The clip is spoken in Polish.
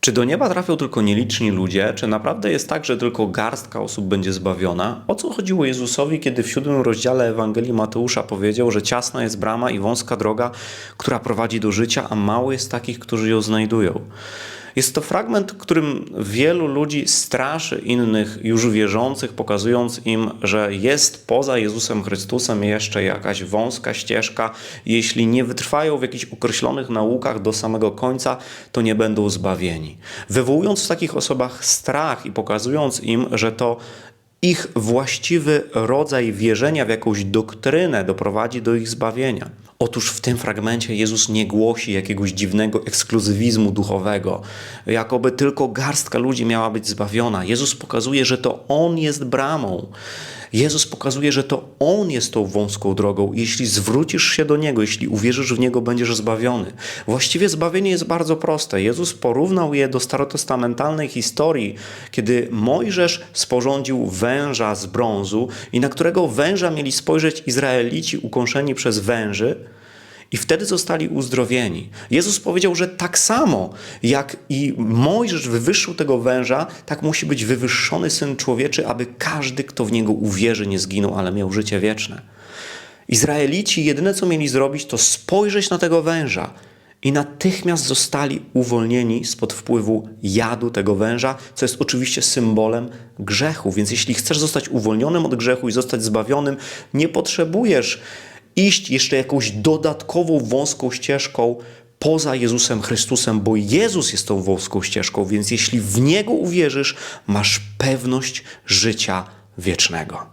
Czy do nieba trafią tylko nieliczni ludzie? Czy naprawdę jest tak, że tylko garstka osób będzie zbawiona? O co chodziło Jezusowi, kiedy w siódmym rozdziale Ewangelii Mateusza powiedział, że ciasna jest brama i wąska droga, która prowadzi do życia, a mało jest takich, którzy ją znajdują? Jest to fragment, którym wielu ludzi straszy innych już wierzących, pokazując im, że jest poza Jezusem Chrystusem jeszcze jakaś wąska ścieżka. Jeśli nie wytrwają w jakichś określonych naukach do samego końca, to nie będą zbawieni. Wywołując w takich osobach strach i pokazując im, że to ich właściwy rodzaj wierzenia w jakąś doktrynę doprowadzi do ich zbawienia. Otóż w tym fragmencie Jezus nie głosi jakiegoś dziwnego ekskluzywizmu duchowego, jakoby tylko garstka ludzi miała być zbawiona. Jezus pokazuje, że to On jest bramą. Jezus pokazuje, że to On jest tą wąską drogą. Jeśli zwrócisz się do Niego, jeśli uwierzysz w Niego, będziesz zbawiony. Właściwie zbawienie jest bardzo proste. Jezus porównał je do starotestamentalnej historii, kiedy Mojżesz sporządził węża z brązu i na którego węża mieli spojrzeć Izraelici ukąszeni przez węży, i wtedy zostali uzdrowieni. Jezus powiedział, że tak samo jak i Mojżesz wywyższył tego węża, tak musi być wywyższony syn człowieczy, aby każdy, kto w niego uwierzy, nie zginął, ale miał życie wieczne. Izraelici jedyne co mieli zrobić, to spojrzeć na tego węża. I natychmiast zostali uwolnieni spod wpływu jadu tego węża, co jest oczywiście symbolem grzechu. Więc jeśli chcesz zostać uwolnionym od grzechu i zostać zbawionym, nie potrzebujesz iść jeszcze jakąś dodatkową wąską ścieżką poza Jezusem Chrystusem, bo Jezus jest tą wąską ścieżką, więc jeśli w Niego uwierzysz, masz pewność życia wiecznego.